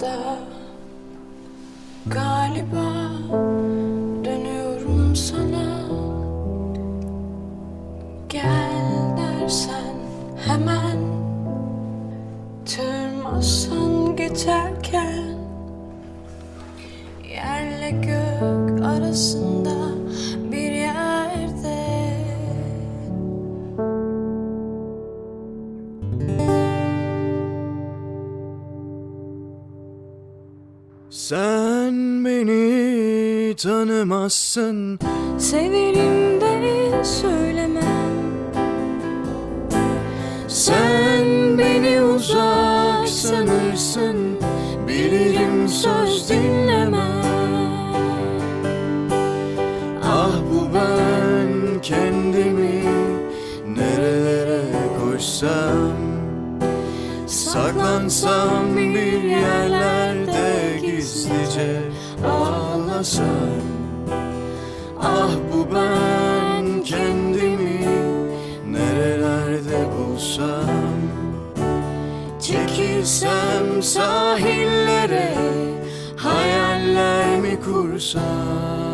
da galiba dönüyorum sana. Gel dersen hemen tırmasan geçerken Yerle gök arasında bir yerde Sen beni tanımazsın. Severim de söylemem. Sen beni uzak sanırsın. Bilirim söz dinlemem. Ah bu ben kendimi Nerelere koşsam Saklansam bir ağlasam Ah bu ben kendimi nerelerde bulsam? Çekilsem sahillere hayaller mi kursam